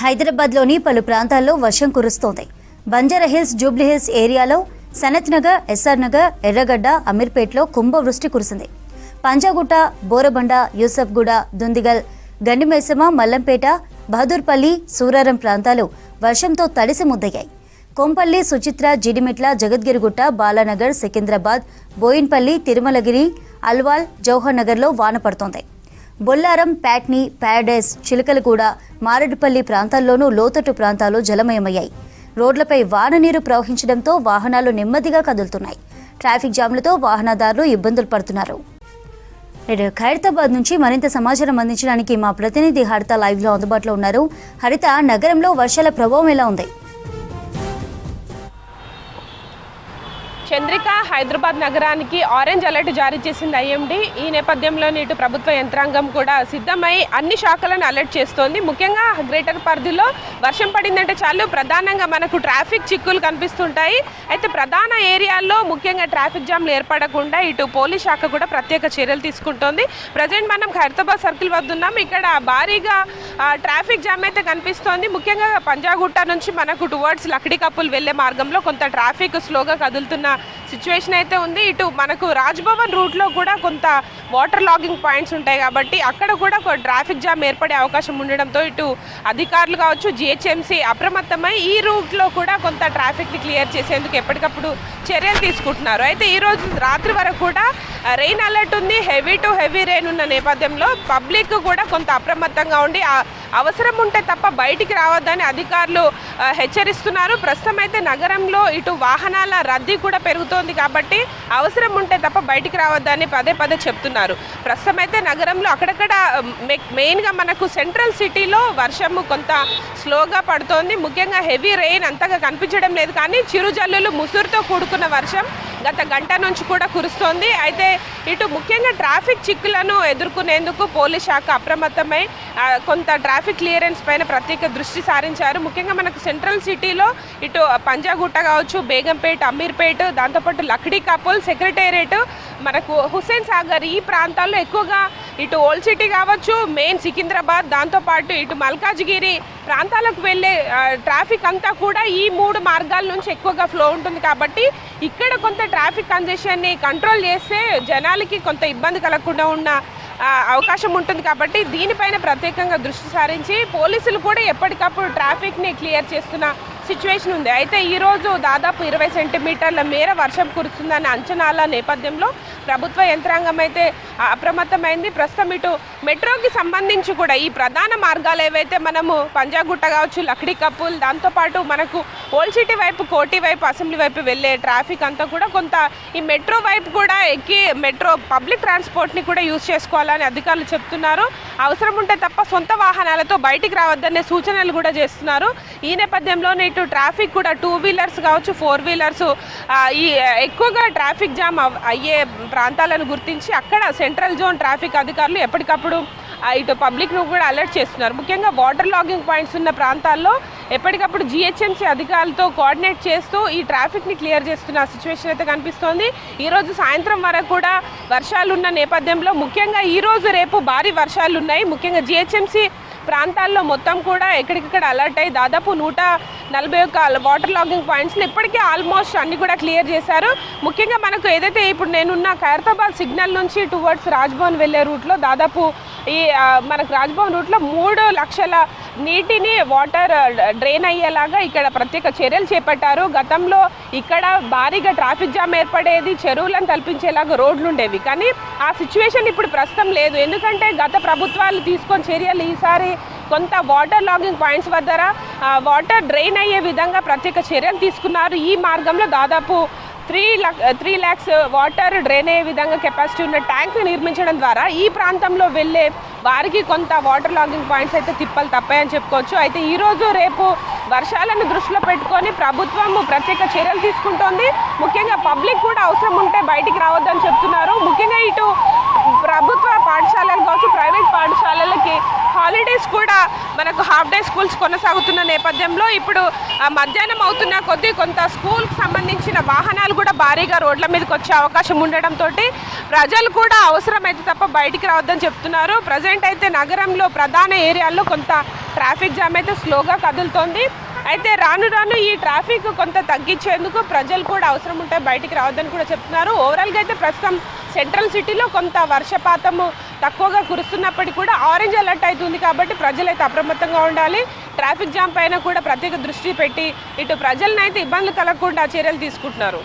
హైదరాబాద్లోని పలు ప్రాంతాల్లో వర్షం కురుస్తోంది. బంజారాహిల్స్ జూబ్లీహిల్స్ ఏరియాలో సనత్ నగర్ ఎస్ఆర్ నగర్ ఎర్రగడ్డ అమీర్పేట్లో కుంభవృష్టి కురిసింది. పంజాగుట్ట బోరబండ యూసఫ్గూడ దుందిగల్ గండిమేసమ మల్లంపేట బహదూర్పల్లి సూరారం ప్రాంతాలు వర్షంతో తడిసి ముద్దయ్యాయి. కొంపల్లి సుచిత్ర జిడిమిట్ల జగద్గిరిగుట్ట బాలానగర్ సికింద్రాబాద్ బోయిన్పల్లి తిరుమలగిరి అల్వాల్ జవహర్ నగర్లో వాన పడుతోంది. బొల్లారం ప్యాట్ని ప్యారడైస్ చిలకలగూడ మారడుపల్లి ప్రాంతాల్లోనూ లోతట్టు ప్రాంతాలు జలమయమయ్యాయి. రోడ్లపై వాన నీరు ప్రవహించడంతో వాహనాలు నెమ్మదిగా కదులుతున్నాయి. ట్రాఫిక్ జామ్లతో వాహనదారులు ఇబ్బందులు పడుతున్నారు. ఖైరతాబాద్ నుంచి మరింత సమాచారం అందించడానికి మా ప్రతినిధి హరిత లైవ్లో అందుబాటులో ఉన్నారు. హరిత నగరంలో వర్షాల ప్రభావం ఎలా ఉంది? చంద్రిక హైదరాబాద్ నగరానికి ఆరెంజ్ అలర్ట్ జారీ చేసింది ఐఎండి. ఈ నేపథ్యంలో ఇటు ప్రభుత్వ యంత్రాంగం కూడా సిద్ధమై అన్ని శాఖలను అలర్ట్ చేస్తోంది. ముఖ్యంగా గ్రేటర్ పరిధిలో వర్షం పడిందంటే చాలు. ప్రధానంగా మనకు ట్రాఫిక్ చిక్కులు కనిపిస్తుంటాయి. అయితే ప్రధాన ఏరియాల్లో ముఖ్యంగా ట్రాఫిక్ జామ్లు ఏర్పడకుండా ఇటు పోలీస్ శాఖ కూడా ప్రత్యేక చర్యలు తీసుకుంటోంది. ప్రజెంట్ మనం ఖైరతాబాద్ సర్కిల్ వద్ద ఉన్నాం. ఇక్కడ భారీగా ట్రాఫిక్ జామ్ అయితే కనిపిస్తోంది. ముఖ్యంగా పంజాగుట్ట నుంచి మనకు టువర్డ్స్ లక్డీ కప్పులు వెళ్ళే మార్గంలో కొంత ట్రాఫిక్ స్లోగా కదులుతున్న సిచ్యువేషన్ అయితే ఉంది. ఇటు మనకు రాజ్భవన్ రూట్లో కూడా కొంత వాటర్ లాగింగ్ పాయింట్స్ ఉంటాయి కాబట్టి అక్కడ కూడా ట్రాఫిక్ జామ్ ఏర్పడే అవకాశం ఉండడంతో ఇటు అధికారులు కావచ్చు జిహెచ్ఎంసీ అప్రమత్తమై ఈ రూట్లో కూడా కొంత ట్రాఫిక్ని క్లియర్ చేసేందుకు ఎప్పటికప్పుడు చర్యలు తీసుకుంటున్నారు. అయితే ఈరోజు రాత్రి వరకు కూడా రెయిన్ అలర్ట్ ఉంది. హెవీ టు హెవీ రెయిన్ ఉన్న నేపథ్యంలో పబ్లిక్ కూడా కొంత అప్రమత్తంగా ఉండి అవసరం ఉంటే తప్ప బయటికి రావద్దని అధికారులు హెచ్చరిస్తున్నారు. ప్రస్తుతం అయితే నగరంలో ఇటు వాహనాల రద్దీ కూడా పెరుగుతోంది కాబట్టి అవసరం ఉంటే తప్ప బయటికి రావద్దని పదే పదే చెప్తున్నారు. ప్రస్తుతం అయితే నగరంలో అక్కడక్కడ మె- మెయిన్గా మనకు సెంట్రల్ సిటీలో వర్షము కొంత స్లోగా పడుతోంది. ముఖ్యంగా హెవీ రెయిన్ అంతగా కనిపించడం లేదు కానీ చిరుజల్లులు ముసురుతో కూడుకున్న వర్షం గత గంట నుంచి కూడా కురుస్తోంది. అయితే ఇటు ముఖ్యంగా ట్రాఫిక్ చిక్కులను ఎదుర్కొనేందుకు పోలీస్ శాఖ అప్రమత్తమై కొంత ట్రాఫిక్ ట్రాఫిక్ క్లియరెన్స్ పైన ప్రత్యేక దృష్టి సారించారు. ముఖ్యంగా మనకు సెంట్రల్ సిటీలో ఇటు పంజాగుట్ట కావచ్చు బేగంపేట అమీర్పేట దాంతోపాటు లక్డీ కాపుల్ సెక్రటేరియట్ మనకు హుస్సేన్ సాగర్ ఈ ప్రాంతాల్లో ఎక్కువగా ఇటు ఓల్డ్ సిటీ కావచ్చు మెయిన్ సికింద్రాబాద్ దాంతోపాటు ఇటు మల్కాజ్గిరి ప్రాంతాలకు వెళ్ళే ట్రాఫిక్ అంతా కూడా ఈ మూడు మార్గాల నుంచి ఎక్కువగా ఫ్లో ఉంటుంది. కాబట్టి ఇక్కడ కొంత ట్రాఫిక్ కంజెషన్ని కంట్రోల్ చేస్తే జనాలకి కొంత ఇబ్బంది కలగకుండా ఉన్న అవకాశం ఉంటుంది కాబట్టి దీనిపైన ప్రత్యేకంగా దృష్టి సారించి పోలీసులు కూడా ఎప్పటికప్పుడు ట్రాఫిక్ని క్లియర్ చేస్తున్న సిచ్యువేషన్ ఉంది. అయితే ఈరోజు దాదాపు ఇరవై సెంటీమీటర్ల మేర వర్షం కురుస్తుందనే అంచనాల నేపథ్యంలో ప్రభుత్వ యంత్రాంగం అయితే అప్రమత్తమైంది. ప్రస్తుతం ఇటు మెట్రోకి సంబంధించి కూడా ఈ ప్రధాన మార్గాలు ఏవైతే మనము పంజాగుట్ట కావచ్చు లక్డీ కప్పులు దాంతోపాటు మనకు ఓల్డ్ సిటీ వైపు కోటి వైపు అసెంబ్లీ వైపు వెళ్ళే ట్రాఫిక్ అంతా కూడా కొంత ఈ మెట్రో వైపు కూడా ఎక్కి మెట్రో పబ్లిక్ ట్రాన్స్పోర్ట్ని కూడా యూజ్ చేసుకోవాలని అధికారులు చెప్తున్నారు. అవసరం ఉంటే తప్ప సొంత వాహనాలతో బయటికి రావద్దనే సూచనలు కూడా చేస్తున్నారు. ఈ నేపథ్యంలోనే ఇటు ట్రాఫిక్ కూడా టూ వీలర్స్ కావచ్చు ఫోర్ వీలర్స్ ఈ ఎక్కువగా ట్రాఫిక్ జామ్ అయ్యే ప్రాంతాలను గుర్తించి అక్కడ సెంట్రల్ జోన్ ట్రాఫిక్ అధికారులు ఎప్పటికప్పుడు ఇటు పబ్లిక్ను కూడా అలర్ట్ చేస్తున్నారు. ముఖ్యంగా వాటర్ లాగింగ్ పాయింట్స్ ఉన్న ప్రాంతాల్లో ఎప్పటికప్పుడు జిహెచ్ఎంసీ అధికారులతో కోఆర్డినేట్ చేస్తూ ఈ ట్రాఫిక్ని క్లియర్ చేస్తున్న సిచ్యువేషన్ అయితే కనిపిస్తోంది. ఈరోజు సాయంత్రం వరకు కూడా వర్షాలున్న నేపథ్యంలో ముఖ్యంగా ఈరోజు రేపు భారీ వర్షాలు ఉన్నాయి. ముఖ్యంగా జిహెచ్ఎంసీ ప్రాంతాల్లో మొత్తం కూడా ఎక్కడికక్కడ అలర్ట్ అయ్యి దాదాపు నూట నలభై ఒక్క వాటర్ లాగింగ్ పాయింట్స్ని ఇప్పటికే ఆల్మోస్ట్ అన్ని కూడా క్లియర్ చేశారు. ముఖ్యంగా మనకు ఏదైతే ఇప్పుడు నేనున్న ఖైరతాబాద్ సిగ్నల్ నుంచి టువర్డ్స్ రాజ్భవన్ వెళ్ళే రూట్లో దాదాపు ఈ మనకు రాజ్భవన్ రూట్లో మూడు లక్షల నీటిని వాటర్ డ్రైన్ అయ్యేలాగా ఇక్కడ ప్రత్యేక చర్యలు చేపట్టారు. గతంలో ఇక్కడ భారీగా ట్రాఫిక్ జామ్ ఏర్పడేది చెరువులను తలపించేలాగా రోడ్లు ఉండేవి. కానీ ఆ సిచ్యువేషన్ ఇప్పుడు ప్రస్తుతం లేదు. ఎందుకంటే గత ప్రభుత్వాలు తీసుకొని చర్యలు ఈసారి కొంత వాటర్ లాగింగ్ పాయింట్స్ వద్ద వాటర్ డ్రైన్ అయ్యే విధంగా ప్రత్యేక చర్యలు తీసుకున్నారు. ఈ మార్గంలో దాదాపు three lakh three lakhs water drain అయ్యే విధంగా కెపాసిటీ ఉన్న ట్యాంక్ నిర్మించడం ద్వారా ఈ ప్రాంతంలో వెళ్ళే వారికి కొంత వాటర్ లాగింగ్ పాయింట్స్ అయితే తిప్పలు తప్పాయని చెప్పుకోవచ్చు. అయితే ఈరోజు రేపు వర్షాలను దృష్టిలో పెట్టుకొని ప్రభుత్వం ప్రత్యేక చర్యలు తీసుకుంటోంది. ముఖ్యంగా పబ్లిక్ కూడా అవసరం ఉంటే బయటికి రావద్దని చెప్తున్నారు. ముఖ్యంగా ఇటు డేస్ కూడా మనకు హాఫ్ డే స్కూల్స్ కొనసాగుతున్న నేపథ్యంలో ఇప్పుడు మధ్యాహ్నం అవుతున్న కొద్దీ కొంత స్కూల్కి సంబంధించిన వాహనాలు కూడా భారీగా రోడ్ల మీదకి వచ్చే అవకాశం ఉండడంతో ప్రజలు కూడా అవసరమైతే తప్ప బయటికి రావద్దని చెప్తున్నారు. ప్రజెంట్ అయితే నగరంలో ప్రధాన ఏరియాల్లో కొంత ట్రాఫిక్ జామ్ అయితే స్లోగా కదులుతోంది. అయితే రాను రాను ఈ ట్రాఫిక్ కొంత తగ్గించేందుకు ప్రజలు కూడా అవసరం ఉంటే బయటికి రావద్దని కూడా చెప్తున్నారు. ఓవరాల్గా అయితే ప్రస్తుతం సెంట్రల్ సిటీలో కొంత వర్షపాతము తక్కువగా కురుస్తున్నప్పటికీ కూడా ఆరెంజ్ అలర్ట్ అవుతుంది కాబట్టి ప్రజలైతే అప్రమత్తంగా ఉండాలి. ట్రాఫిక్ జామ్ పైన కూడా ప్రత్యేక దృష్టి పెట్టి ఇటు ప్రజలనైతే ఇబ్బందులు కలగకుండా చర్యలు తీసుకుంటున్నారు.